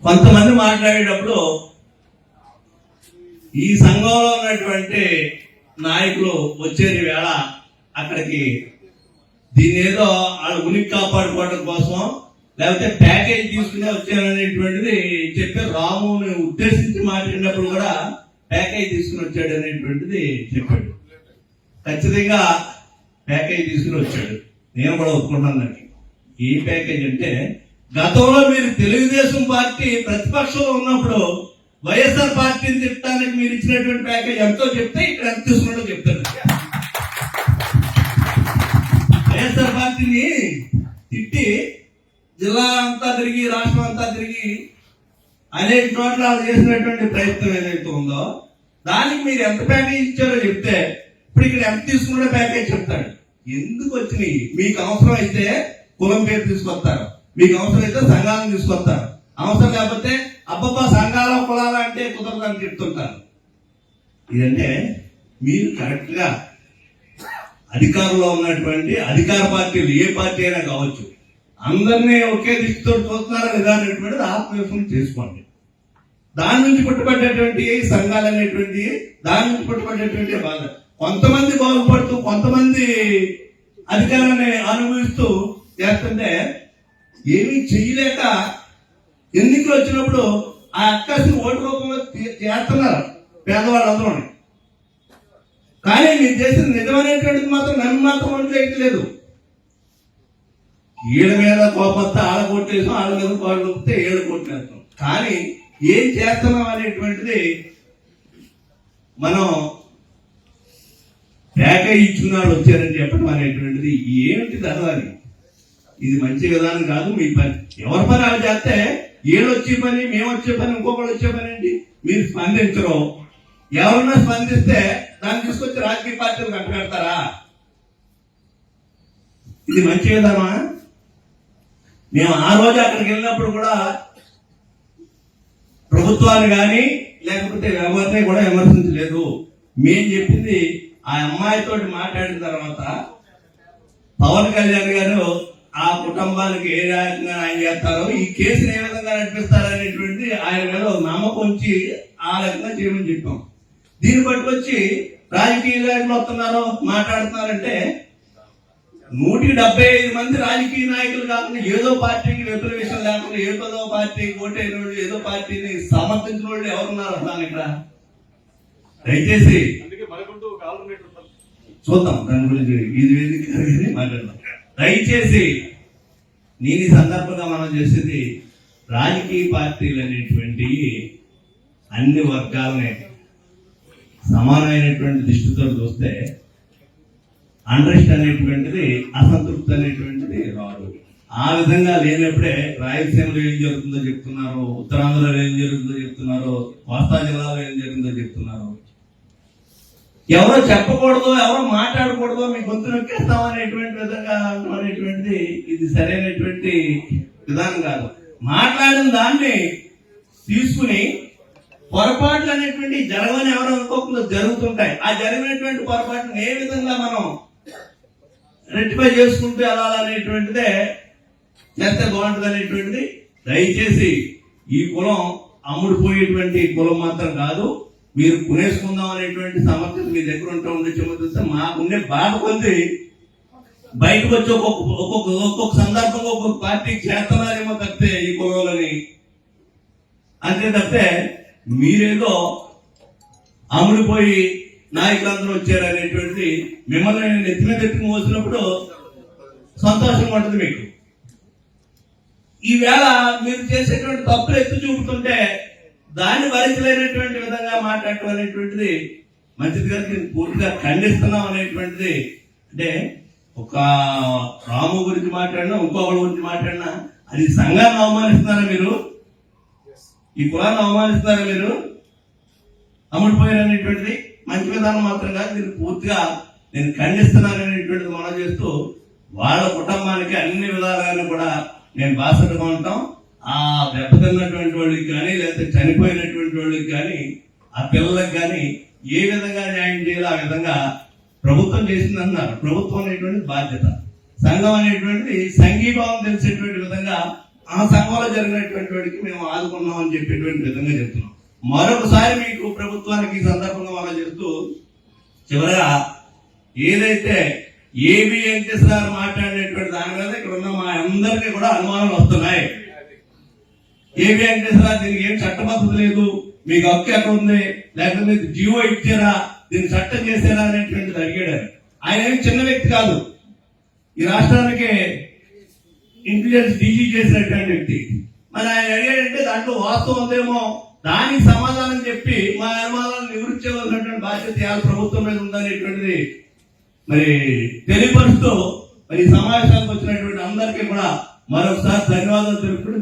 కొంతమంది మాట్లాడేటప్పుడు ఈ సంఘంలో ఉన్నటువంటి నాయకులు వచ్చేది వేళ అక్కడికి దీని ఏదో వాళ్ళ ఉనికి కాపాడుకోవడం కోసం లేకపోతే ప్యాకేజ్ తీసుకునే వచ్చాననేటువంటిది చెప్పి రాముని ఉద్దేశించి మాట్లాడినప్పుడు కూడా ప్యాకేజ్ తీసుకుని వచ్చాడు అనేటువంటిది చెప్పాడు. ఖచ్చితంగా ప్యాకేజ్ తీసుకుని వచ్చాడు. నేను కూడా ఒప్పుకున్నాను దానికి. ఈ ప్యాకేజ్ అంటే గతంలో మీరు తెలుగుదేశం పార్టీ ప్రతిపక్షంలో ఉన్నప్పుడు వైఎస్ఆర్ పార్టీని తిట్టడానికి మీరు ఇచ్చినటువంటి ప్యాకేజ్ ఎంతో చెప్తే ఇక్కడ ఎంత తీసుకున్నట్టు చెప్తాను. వైఎస్ఆర్ పార్టీని తిట్టి జిల్లా అంతా తిరిగి రాష్ట్రం అంతా తిరిగి అనేక చోట్ల చేసినటువంటి ప్రయత్నం ఏదైతే ఉందో దానికి మీరు ఎంత ప్యాకేజ్ ఇచ్చారో చెప్తే ఇప్పుడు ఇక్కడ ఎంత తీసుకున్న ప్యాకేజ్ చెప్తాడు. ఎందుకు వచ్చినాయి? మీకు అవసరం అయితే కులం పేరు తీసుకొస్తారు. మీకు అవసరం అయితే సంఘాలను తీసుకొస్తారు. అవసరం లేకపోతే అబ్బబ్బా సంఘాల కులాల అంటే కుదరదని చెప్తుంటారు. ఇదంటే మీరు కరెక్ట్గా అధికారంలో ఉన్నటువంటి అధికార పార్టీలు ఏ పార్టీ అయినా కావచ్చు అందరినీ ఒకే దృష్టితో చూస్తున్నారా లేదా అనేటువంటిది ఆత్మవిశ్వాసం చేసుకోండి. దాని నుంచి పుట్టుబడ్డటువంటి సంఘాలు అనేటువంటి దాని నుంచి పుట్టుపడేటువంటి బాధ కొంతమంది బాగుపడుతూ కొంతమంది అధికారాన్ని అనుభవిస్తూ చేస్తుంటే ఏమీ చేయలేక ఎన్నికలు వచ్చినప్పుడు ఆ అక్కసిని ఓటు రూపంలో చేస్తున్నారు పేదవాళ్ళందరూ కానీ మీరు చేసిన నిజమైనటువంటిది మాత్రం నన్ను మాత్రం ఒంట్లో ఎక్కలేదు ఈడ మీద కోపస్తే ఆడ కొట్టేసాం ఆడ మీద కోళ్ళు కొడితే ఏడు కొట్టేస్తాం. కానీ ఏం చేస్తున్నాం అనేటువంటిది మనం ప్యాకేజ్ ఇచ్చుకున్నాడు వచ్చారని చెప్పడం అనేటువంటిది ఏమిటి చదవాలి ఇది మంచి విధానం కాదు మీ పని. ఎవరి పని అలా చేస్తే ఏడు వచ్చే పని మేము వచ్చే పని ఇంకొకళ్ళు వచ్చే పని అండి మీరు స్పందించరు. ఎవరన్నా స్పందిస్తే దాన్ని తీసుకొచ్చి రాజకీయ పార్టీలు కట్టబెడతారా? ఇది మంచి విధానమా మేము ఆ రోజు అక్కడికి వెళ్ళినప్పుడు కూడా ప్రభుత్వాన్ని కానీ లేకపోతే ఎవరిని కూడా విమర్శించలేదు. మేము చెప్పింది ఆ అమ్మాయితో మాట్లాడిన తర్వాత పవన్ కళ్యాణ్ గారు ఆ కుటుంబానికి ఏ రకంగా ఆయన చేస్తారో ఈ కేసుని ఏ విధంగా నడిపిస్తారు అనేటువంటి ఆయన మీద ఒక నమ్మకం ఉంచి ఆ రకంగా చేయమని చెప్పాం. దీన్ని బట్టి వచ్చి రాజకీయ నాయకులు వస్తున్నారు మాట్లాడుతున్నారంటే నూటికి డెబ్బై ఐదు మంది రాజకీయ నాయకులు కాకుండా ఏదో పార్టీకి విపరీతం లేకుండా ఏదో పార్టీకి ఓటైన వాళ్ళు ఏదో పార్టీని సమర్థించిన వాళ్ళు ఎవరున్నారు అన్నాను ఇక్కడ? దయచేసి చూద్దాం దాని గురించి ఇది వేదిక మాట్లాడదాం. దయచేసి నేను ఈ సందర్భంగా మనం చేసేది రాజకీయ పార్టీలు అనేటువంటి అన్ని వర్గాలని సమానమైనటువంటి దృష్టితో చూస్తే అండర్స్ట్ అనేటువంటిది అసంతృప్తి అనేటువంటిది రాదు. ఆ విధంగా లేనప్పుడే రాయలసీమలో ఏం జరుగుతుందో చెప్తున్నారు ఉత్తరాంధ్రలో ఏం జరుగుతుందో చెప్తున్నారు కోస్తా జిల్లాలో ఏం జరిగిందో చెప్తున్నారు. ఎవరో చెప్పకూడదు ఎవరో మాట్లాడకూడదు మీ గొంతు నొక్కేస్తాం అనేటువంటి విధంగా అనేటువంటిది ఇది సరైనటువంటి విధానం కాదు. మాట్లాడిన దాన్ని తీసుకుని పొరపాట్లు అనేటువంటి జరగని ఎవరు అనుకోకుండా జరుగుతుంటాయి. ఆ జరిగినటువంటి పొరపాటును ఏ విధంగా మనం రెట్టిఫై చేసుకుంటూ వెళ్ళాలనేటువంటిదే చేస్తే బాగుంటుంది అనేటువంటిది. దయచేసి ఈ కులం అమ్ముడుపోయేటువంటి కులం మాత్రం కాదు. మీరు కొనేసుకుందాం అనేటువంటి సమర్థత మీ దగ్గర ఉంటా ఉండే చూస్తే ఉండే బాధ పొంది బయటకు వచ్చి ఒక్కొక్క ఒక్కొక్క ఒక్కొక్క సందర్భంగా ఒక్కొక్క పార్టీ చేస్తున్నారేమో తప్పితే ఈ కులంలోని అంతే తప్పితే మీరేదో అమ్ముడిపోయి నాయకులందరూ వచ్చారు అనేటువంటిది మిమ్మల్ని నేను నెత్తి మీద ఎత్తుకు మోసినప్పుడు సంతోషంగా ఉంటుంది మీకు. ఈవేళ మీరు చేసేటువంటి తప్పులు ఎత్తు చూపుతుంటే దాన్ని భరించలేనటువంటి విధంగా మాట్లాడటం అనేటువంటిది మంచిది గారికి పూర్తిగా ఖండిస్తున్నాం అనేటువంటిది. అంటే ఒక రాము గురించి మాట్లాడినా ఇంకొకరి గురించి మాట్లాడినా అది సంఘాన్ని అవమానిస్తున్నారా మీరు? ఈ కులాన్ని అవమానిస్తున్నారా మీరు? అమ్ముడిపోయారు అనేటువంటిది మంచి విధానం మాత్రం కాదు దీన్ని పూర్తిగా నేను ఖండిస్తున్నాను అనేటువంటిది మనం చేస్తూ వాళ్ళ కుటుంబానికి అన్ని విధాలుగాను కూడా నేను బాసటగా ఉంటాం. ఆ దెబ్బతిన్నటువంటి వాళ్ళకి కానీ లేకపోతే చనిపోయినటువంటి వాళ్ళకి కానీ ఆ పిల్లలకు కానీ ఏ విధంగా న్యాయం చేయాలో ఆ విధంగా ప్రభుత్వం చేసిందన్నారు. ప్రభుత్వం అనేటువంటి బాధ్యత. సంఘం అనేటువంటిది సంఘీభావం తెలిసేటువంటి విధంగా ఆ సంఘంలో జరిగినటువంటి వాడికి మేము ఆదుకున్నాం అని చెప్పేటువంటి విధంగా చెప్తున్నాం. మరొకసారి మీకు ప్రభుత్వానికి ఈ సందర్భంగా మనం చెప్తూ చివరగా ఏదైతే ఏబి వెంకటేశ్వర మాట్లాడేటువంటి దాని మీద ఇక్కడ ఉన్న మా అందరికీ కూడా అనుమానాలు వస్తున్నాయి. ఏబి వెంకటేశ్వర దీనికి ఏం చట్టబద్ధత లేదు. మీకు హక్కు ఎక్కడ ఉంది? లేకపోతే మీకు జీవో ఇచ్చారా? దీన్ని చట్టం చేశారా అనేటువంటిది అడిగాడు ఆయన. ఏం చిన్న వ్యక్తి కాదు. ఈ రాష్ట్రానికి ఇంటెలిజెన్స్ డీజీ చేసినటువంటి వ్యక్తి. మరి ఆయన అడిగాడంటే దాంట్లో వాస్తవం ఉందేమో? దానికి సమాధానం చెప్పి మా అనుమానాలను నివృత్తి చేయవలసినటువంటి బాధ్యత ఇవాళ ప్రభుత్వం మీద ఉందనేటువంటిది మరి తెలియపరుస్తూ మరి ఈ సమావేశానికి వచ్చినటువంటి అందరికీ కూడా మరొకసారి ధన్యవాదాలు తెలుపుకుంటూ